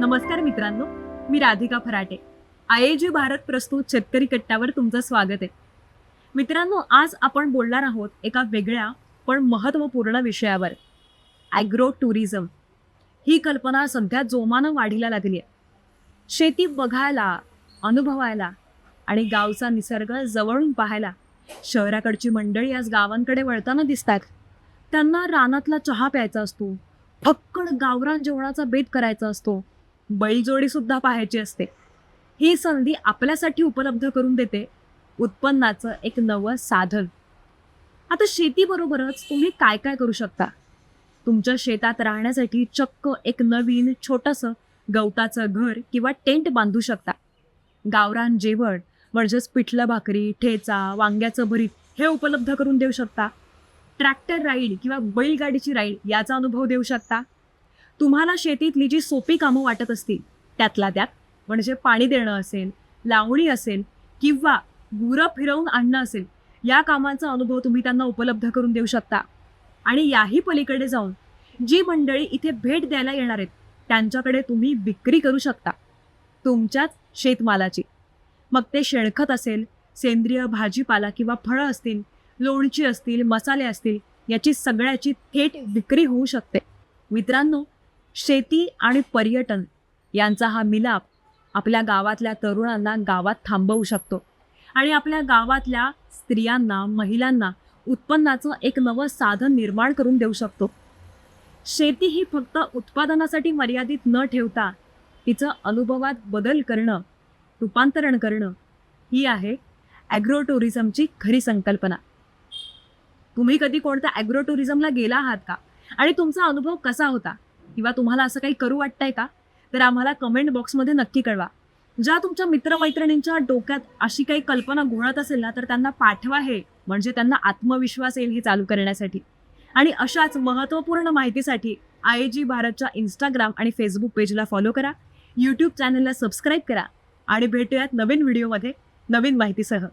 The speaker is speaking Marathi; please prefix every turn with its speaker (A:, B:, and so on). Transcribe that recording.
A: नमस्कार मित्रांनो मी Radhika Pharate. I A G Bharat प्रस्तुत शेतकरी कट्ट्यावर तुमचं स्वागत आहे. मित्रांनो आज आपण बोलणार आहोत एका वेगळ्या पण महत्त्वपूर्ण विषयावर ॲग्रो टुरिझम ही कल्पना सध्या जोमानं वाढीला लागली आहे. शेती बघायला अनुभवायला आणि गावचा निसर्ग जवळून पाहायला शहराकडची मंडळी आज गावांकडे वळताना दिसतात. त्यांना रानातला चहा प्यायचा असतो फक्कड गावरान जेवणाचा बेत करायचा असतो बैलजोडी सुद्धा पाहायची असते. ही संधी आपल्यासाठी उपलब्ध करून देते उत्पन्नाचं एक नवं साधन. आता शेतीबरोबरच तुम्ही काय काय करू शकता? तुमच्या शेतात राहण्यासाठी चक्क एक नवीन छोटंसं गवताचं घर किंवा टेंट बांधू शकता. गावरान जेवण म्हणजेच पिठलं भाकरी ठेचा वांग्याचं भरीत हे उपलब्ध करून देऊ शकता. ट्रॅक्टर राईड किंवा बैलगाडीची राईड याचा अनुभव देऊ शकता. तुम्हाला शेतीतली जी सोपी कामं वाटत असतील त्यातला त्यात म्हणजे पाणी देणं असेल लावणी असेल किंवा गुरं फिरवून आणणं असेल या कामांचा अनुभव तुम्ही त्यांना उपलब्ध करून देऊ शकता. आणि याही पलीकडे जाऊन जी मंडळी इथे भेट द्यायला येणार आहेत त्यांच्याकडे तुम्ही विक्री करू शकता. तुमच्याच शेतमालाची. मग ते शेणखत असेल सेंद्रिय भाजीपाला किंवा फळं असतील लोणची असतील मसाले असतील याची सगळ्याची थेट विक्री होऊ शकते. मित्रांनो शेती आणि पर्यटन यांचा हा मिलाप आपल्या गावातल्या तरुणांना गावात थांबवू शकतो. आणि आपल्या गावातल्या स्त्रियांना महिलांना उत्पन्नाचं एक नवं साधन निर्माण करून देऊ शकतो. शेती ही फक्त उत्पादनासाठी मर्यादित न ठेवता तिचं अनुभवात बदल करणं रूपांतरण करणं ही आहे ॲग्रो टुरिझमची खरी संकल्पना. तुम्ही कधी कोणत्या ॲग्रो टुरिझमला गेला आहात का? आणि तुमचा अनुभव कसा होता? किंवा तुम्हाला असं काही करू वाटतंय का तर आम्हाला कमेंट बॉक्समध्ये नक्की कळवा. ज्या तुमच्या मित्रमैत्रिणींच्या डोक्यात अशी काही कल्पना घोळत असेल ना तर त्यांना पाठवा हे म्हणजे त्यांना आत्मविश्वास येईल हे चालू करण्यासाठी. आणि अशाच महत्त्वपूर्ण माहितीसाठी आय जी भारतच्या इंस्टाग्राम आणि फेसबुक पेजला फॉलो करा यूट्यूब चॅनलला सबस्क्राईब करा आणि भेटूयात नवीन व्हिडिओमध्ये नवीन माहितीसह.